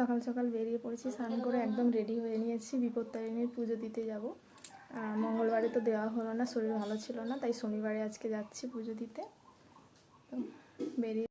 সকাল সকাল বেরিয়ে পড়েছি, স্নান করে একদম রেডি হয়ে নিয়েছি। বিপত্তারিণীর পুজো দিতে যাব। মঙ্গলবারে তো দেওয়া হলো না, শরীর ভালো ছিল না, তাই শনিবারে আজকে যাচ্ছি পুজো দিতে। তো বেরিয়ে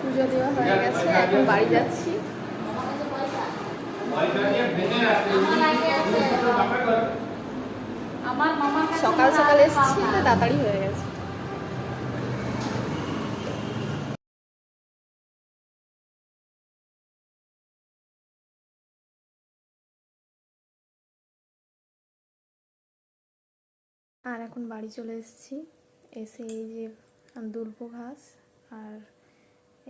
পুজো দেওয়া হয়ে গেছে এখন বাড়ি যাচ্ছি। সকাল সকাল এসেছি তাড়াতাড়ি হয়ে গেছে। আর এখন বাড়ি চলে এসেছি। এসে এই যে দুর্ব ঘাস আর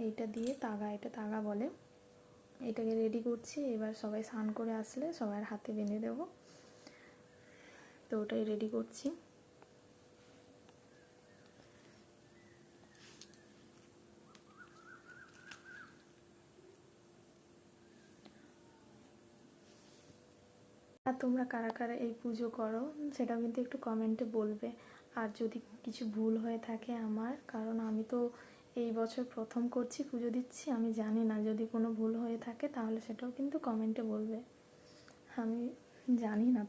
এইটা দিয়ে তাগা, এটা তাগা বলে। এটাকে রেডি করছি, এবার সবাই স্নান করে আসলে সবার হাতে বেঁধে দেবো। তো ওটাই রেডি করছি। আর তোমরা কারা কারা এই পুজো করো, সেটাও কিন্তু একটু কমেন্টে বলবে। আর যদি কিছু ভুল হয়ে থাকে আমার, কারণ আমি তো এই বছর প্রথম করছি পুজো দিচ্ছি, আমি জানি না যদি কোনো ভুল হয়ে থাকে তাহলে সেটাও কিন্তু কমেন্টে বলবে। আমি জানি না